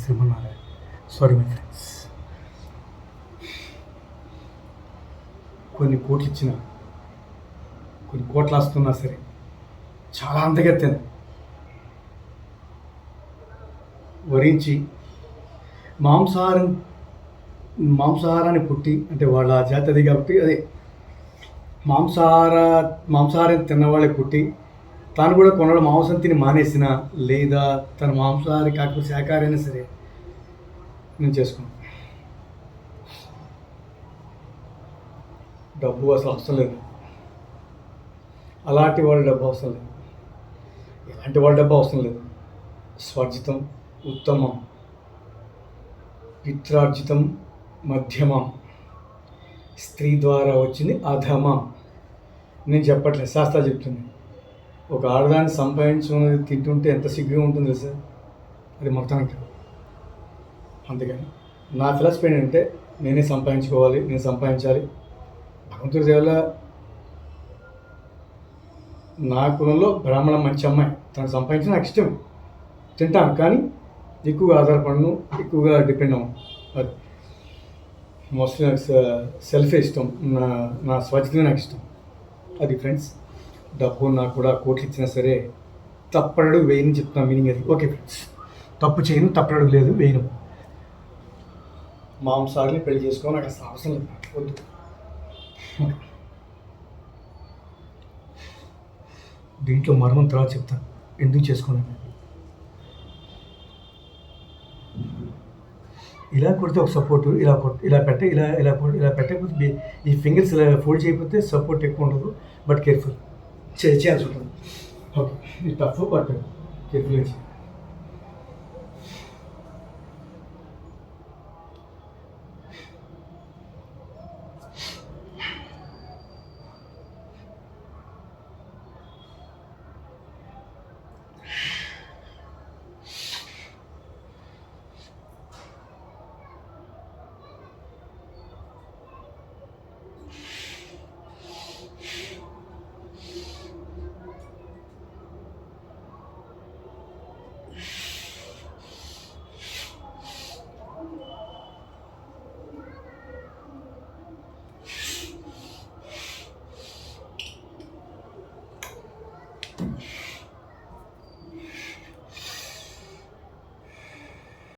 Srimannarayana. Sorry my friends కొన్ని కోట్లు ఇచ్చిన కొన్ని కోట్లు వస్తున్నా సరే చాలా అంతగెత్తాను. వరించి మాంసాహారం మాంసాహారాన్ని పుట్టి అంటే వాళ్ళ జాతి అది కాబట్టి అదే మాంసాహార మాంసాహారం తిన్నవాళ్ళే పుట్టి తాను కూడా కొనడం మాంసం తిని మానేసిన లేదా తన మాంసాహారి కాకపోతే శాఖారైనా సరే నేను చేసుకున్నాను. డబ్బు అసలు అవసరం లేదు. అలాంటి వాళ్ళ డబ్బు అవసరం లేదు. ఎలాంటి వాళ్ళ డబ్బు అవసరం లేదు. స్వర్జితం ఉత్తమం పిత్రార్జితం మధ్యమం. స్త్రీ ద్వారా వచ్చింది అధమం. నేను చెప్పట్లేదు. శాస్త్ర చెప్తుంది ఒక ఆడదాన్ని సంపాదించుకున్నది తింటుంటే ఎంత సిగ్గుగా ఉంటుంది సార్ అది మొత్తానికి. అందుకని నా ఫిలాసఫీ ఏంటంటే నేనే సంపాదించుకోవాలి నేను సంపాదించాలి. భగవంతుడి దేవుల నా కులంలో బ్రాహ్మణ మంచి అమ్మాయి. తను సంపాదించిన నాకు ఇష్టం. తింటాను కానీ ఎక్కువగా ఆధారపడను ఎక్కువగా డిపెండ్ అవ్వను. అది మోస్ట్లీ నాకు సెల్ఫే ఇష్టం నా నా స్వచ్ఛత నాకు ఇష్టం. అది ఫ్రెండ్స్ డబ్బు నాకు కూడా కోట్లు ఇచ్చినా సరే తప్పడు వేయని చెప్తున్నా మీనింగ్ అది. ఓకే ఫ్రెండ్స్ తప్పు చేయను తప్పడు లేదు వేయను. మాంసాలని పెళ్ళి చేసుకో నాకు అసలు అవసరం లేదు. వద్దు. దీంట్లో మర్మం తర్వాత చెప్తాను ఎందుకు చేసుకున్నాను ఇలా కొడితే ఒక సపోర్ట్ ఇలా కొట్ ఇలా పెట్ట ఇలా ఇలా ఇలా పెట్టకపోతే ఈ ఫింగర్స్ ఇలా ఫోల్డ్ చేయకపోతే సపోర్ట్ ఎక్కువ ఉండదు. బట్ కేర్ఫుల్ చేయాల్సి ఉంటుంది ఓకే ఇది తప్పు బట్ కేర్ఫుల్గా